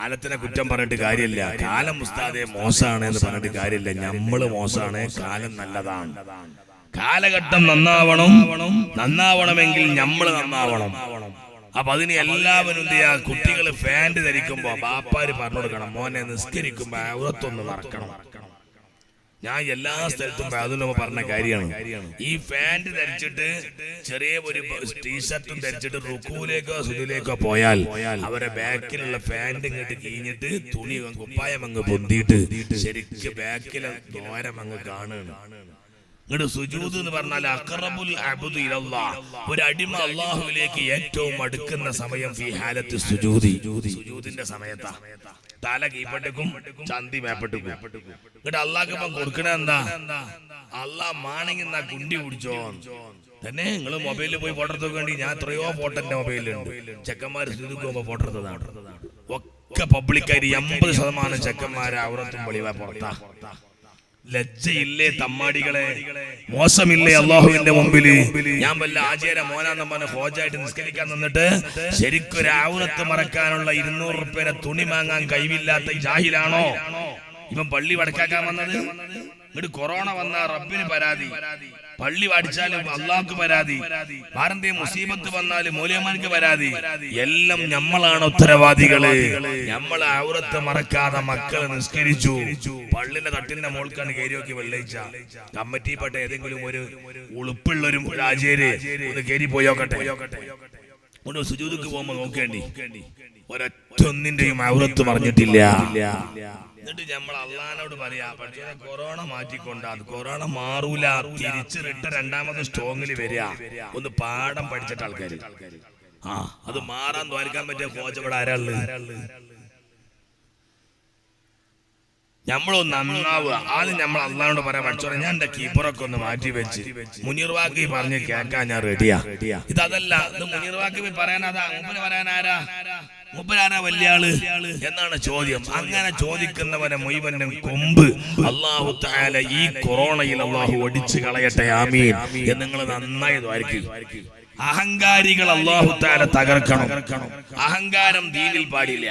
കാലത്തിനെ കുറ്റം പറഞ്ഞിട്ട് കാര്യമില്ല. കാലം ഉസ്താദെ മോശമാണ് എന്ന് പറഞ്ഞിട്ട് കാര്യമില്ല. നമ്മൾ മോശമാണ് കാലം നല്ലതാണ്. കാലഘട്ടം നന്നാവണം. നന്നാവണമെങ്കിൽ നമ്മൾ നന്നാവണം. അപ്പൊ അതിന് എല്ലാവരും എന്ത് ചെയ്യാ? കുട്ടികൾ ഫാൻഡ് ധരിക്കുമ്പോ ബാപ്പാര് പറഞ്ഞു കൊടുക്കണം. മോനെ നിസ്കരിക്കുമ്പോ അവത്തൊന്ന് മറക്കണം ഞാൻ എല്ലാ സ്ഥലത്തും അതിനൊക്കെ പറഞ്ഞ കാര്യമാണ്. ഈ പാന്റ് ധരിച്ചിട്ട് ചെറിയ ഒരു ടീഷർട്ടും ധരിച്ചിട്ട് റുക്കുവിലേക്കോ സുഖിലേക്കോ പോയാൽ അവരെ ബാക്കിലുള്ള പാന്റ് ഇങ്ങോട്ട് കീഞ്ഞിട്ട് തുണി കുപ്പായം അങ്ങ് പൊന്തിയിട്ട് ശരിക്ക് ബാക്കിലെ ദോരം അങ്ങ് കാണുകയാണ്. ഇങ്ങോട്ട് സുജൂദ് എന്ന് പറഞ്ഞാൽ അക്രബുൽ അബ്ദു ഒരു അടിമ അള്ളാഹുവിലേക്ക് ഏറ്റവും അടുക്കുന്ന സമയം ഫി ഹാലത്ത് സുജൂദി സുജൂദിന്റെ സമയത്താ. തല കീപ്പെട്ടക്കും ചന്തി മേപ്പെട്ടക്കും. എന്നിട്ട് അള്ളാഹ്ക്കപ്പം കൊടുക്കണ എന്താ? അള്ളാഹ് മാണെങ്കിൽ എന്നാ കുണ്ടി പിടിച്ചോ തന്നെ നിങ്ങൾ മൊബൈലിൽ പോയി ഫോട്ടോ എടുത്തു വേണ്ടി ഞാൻ എത്രയോ ഫോട്ടോ എന്റെ മൊബൈലിലുണ്ട് ചെക്കന്മാർ സുജൂദ് ഫോട്ടോ എടുത്തതാണ്. ഒക്കെ പബ്ലിക്കായിട്ട് എൺപത് ശതമാനം ചെക്കന്മാരെ അവരത്തും വെളിവാ പുറത്താ. ലജ്ജയില്ലേ തമ്മാടികളെ? മോശമില്ലേ അള്ളാഹുവിന്റെ മുമ്പിൽ? ഞാൻ വല്ല ആചാര മോനാന്ന് പറഞ്ഞ ഹോജായിട്ട് നിസ്കരിക്കാൻ നിന്നിട്ട് ശരിക്കൊരു ആവുരത്ത് മറക്കാനുള്ള ഇരുന്നൂറ് റുപ്യയുടെ തുണി വാങ്ങാൻ കഴിവില്ലാത്ത ജാഹിലാണോ? ഇവൻ പള്ളി വടക്കാക്കാൻ വന്നത്? എന്നിട്ട് കൊറോണ വന്ന റബ്ബിന് പരാതി. പള്ളി അടിച്ചാലും അള്ളാഹ്ക്ക് പരാതി. ഭാരതീയ മുസീബത്ത് വന്നാലും മൂല്യമാർക്ക് പരാതി. എല്ലാം നമ്മളാണ് ഉത്തരവാദികൾ. നമ്മളെ ഔറത്ത് മറക്കാതെ മക്കളെ നിസ്കരിച്ചു. പള്ളിന്റെ തട്ടിന്റെ മോൾക്കാണ് കയറിയൊക്കെ വെള്ളയിച്ച. കമ്മിറ്റിപ്പെട്ട ഏതെങ്കിലും ഒരു ഉളുപ്പുള്ളൊരു രാജേര് ഒന്ന് കയറി പോയോക്കട്ടെ ഒന്ന് സുജൂതക്ക് പോകുമ്പോ നോക്കേണ്ടി. ഒരൊറ്റ ഒന്നിന്റെയും ഔറത്ത് പറഞ്ഞിട്ടില്ല എന്നിട്ട് നമ്മൾ അള്ളഹാനോട് പറയാ പക്ഷേ കൊറോണ മാറ്റിക്കൊണ്ടാ കൊറോണ മാറൂല. തിരിച്ച് റിട്ട രണ്ടാമത് സ്ട്രോങ്ങിൽ വരിക. ഒന്ന് പാഠം പഠിച്ചിട്ട് ആൾക്കാർ ആ അത് മാറാൻ ദ്വാരിക്കാൻ പറ്റിയ കോച്ചവിടെ ആരാൾ നമ്മളൊന്ന് നന്നാവുക. ആദ്യം നമ്മൾ അള്ളഹാനോട് പറയാൻ പഠിച്ചോളെ ഞാൻ എന്റെ കീപ്പറൊക്കെ ഒന്ന് മാറ്റി വെച്ച് മുനീർ വാക്കി പറഞ്ഞ് കേൾക്കാൻ ഞാൻ റെഡിയാ ഇതല്ല ഇത് മുനീർ വാക്കി പറയാൻ അതാ. മുമ്പിന് പറയാൻ ആരാ? മുപ്പരാന വലിയ ആൾ എന്നാണ് ചോദ്യം. അങ്ങനെ ചോദിക്കുന്നവനെ മുഴുവനും കൊമ്പ്. അള്ളാഹു താല ഈ കൊറോണയിൽ അള്ളാഹു ഒടിച്ചു കളയട്ടെ. ആമീൻ. എന്ന് നിങ്ങൾ നന്നായി ദ്വാരിക്കും അഹങ്കാരികൾ അള്ളാഹു താല തകർക്കണം. അഹങ്കാരം ദീനിൽ പാടില്ല.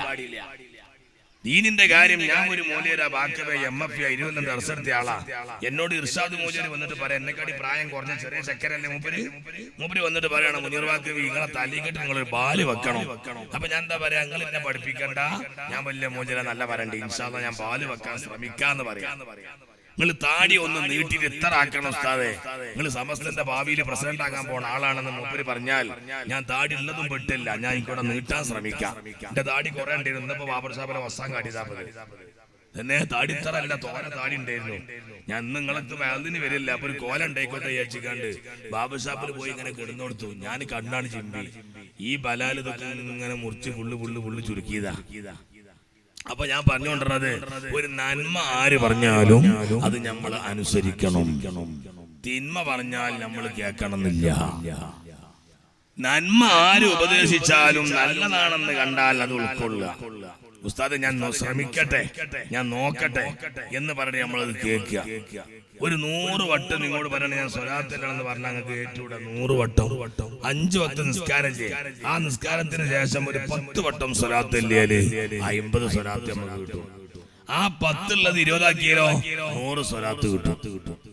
ദീനിന്റെ കാര്യം ഞാൻ ഒരു മൂല്യര ബാക്കവേ എം എഫ് ഇരുപത്തിരണ്ട് റിസൾട്ട് ആളാ. എന്നോട് ഇർഷാദ് മൂല്യര് വന്നിട്ട് പറയാം എന്നെക്കാട്ടി പ്രായം കുറഞ്ഞ ചെറിയ ചക്കരല്ലേ മൂപ്പര്? മൂപ്പര് വന്നിട്ട് പറയണം മുനീർ ബാക്കവി നിങ്ങളെ തല്ലിക്കെട്ട് നിങ്ങൾ ഒരു ബാൽ വെക്കണം. അപ്പൊ ഞാൻ എന്താ പറയാ നിങ്ങൾ എന്നെ പഠിപ്പിക്കണ്ട. ഞാൻ വലിയ മൂല്യര നല്ല വരണ്ട്. ഇൻഷാദ് ഞാൻ ബാൽ വെക്കാൻ ശ്രമിക്കാന്ന് പറയാം. നിങ്ങൾ താടി ഒന്ന് നീട്ടിട്ട് എത്ര ആക്കണം ഉസ്താദെ. നിങ്ങൾ സമസ്തന്റെ ഭാവിയിൽ പ്രസിഡന്റ് ആകാൻ പോണ ആളാണെന്ന് മൂപ്പര് പറഞ്ഞാൽ ഞാൻ താടി ഉള്ളതും പെട്ടില്ല. ഞാൻ ഇങ്ങോട്ട് നീട്ടാൻ ശ്രമിക്കാം. എന്റെ താടി കുറെ ഉണ്ടായിരുന്നു. ഇന്നിപ്പോ ബാബർ സാബിനെ വസ്സാൻ കാട്ടിയതാ മതി എന്നെ താടിത്തറ അല്ല തോന താടി ഉണ്ടായിരുന്നു. ഞാൻ നിങ്ങളൊക്കെ അതിന് വരില്ല. അപ്പൊ ഒരു കോല ഉണ്ടായിക്കോട്ടെ വിചാരിച്ചിക്കാണ്ട് ബാബു ഷാപ്പിൽ പോയി ഇങ്ങനെ കിടന്നു കൊടുത്തു ഞാൻ കണ്ണാണ് ചിമ്പി. ഈ ബലാലിതൊക്കെ ഇങ്ങനെ മുറിച്ച് പുള്ളു പുള്ളു പുള്ളു ചുരുക്കിയതാ. അപ്പൊ ഞാൻ പറഞ്ഞുകൊണ്ടിരുന്നത് ഒരു നന്മ ആര് പറഞ്ഞാലും അത് നമ്മൾ അനുസരിക്കണം. തിന്മ പറഞ്ഞാൽ നമ്മൾ കേൾക്കണമെന്നില്ല. നന്മ ആര് ഉപദേശിച്ചാലും നല്ലതാണെന്ന് കണ്ടാൽ അത് ഉൾക്കൊള്ളുക. ഉസ്താദ് ഞാൻ ശ്രമിക്കട്ടെ. ഞാൻ നോക്കട്ടെ എന്ന് പറഞ്ഞ് നമ്മളത് കേൾക്കുക. ഒരു നൂറ് വട്ടം നിങ്ങളോട് പറയണ ഞാൻ സ്വലാത്തിലാണെന്ന് പറഞ്ഞാൽ നിങ്ങൾക്ക് ഏറ്റവും നൂറ് വട്ടം. വട്ടം. അഞ്ചു വട്ടം നിസ്കാരം ചെയ്യും. ആ നിസ്കാരത്തിന് ശേഷം ഒരു പത്ത് വട്ടം സ്വലാത്ത് ഇല്ലേ അമ്പത് സ്വലാത്ത് നമുക്ക് കിട്ടും. ആ പത്തുള്ളത് ഇരുപതാക്കിയാലോ? നൂറ് സ്വലാത്ത് കിട്ടും.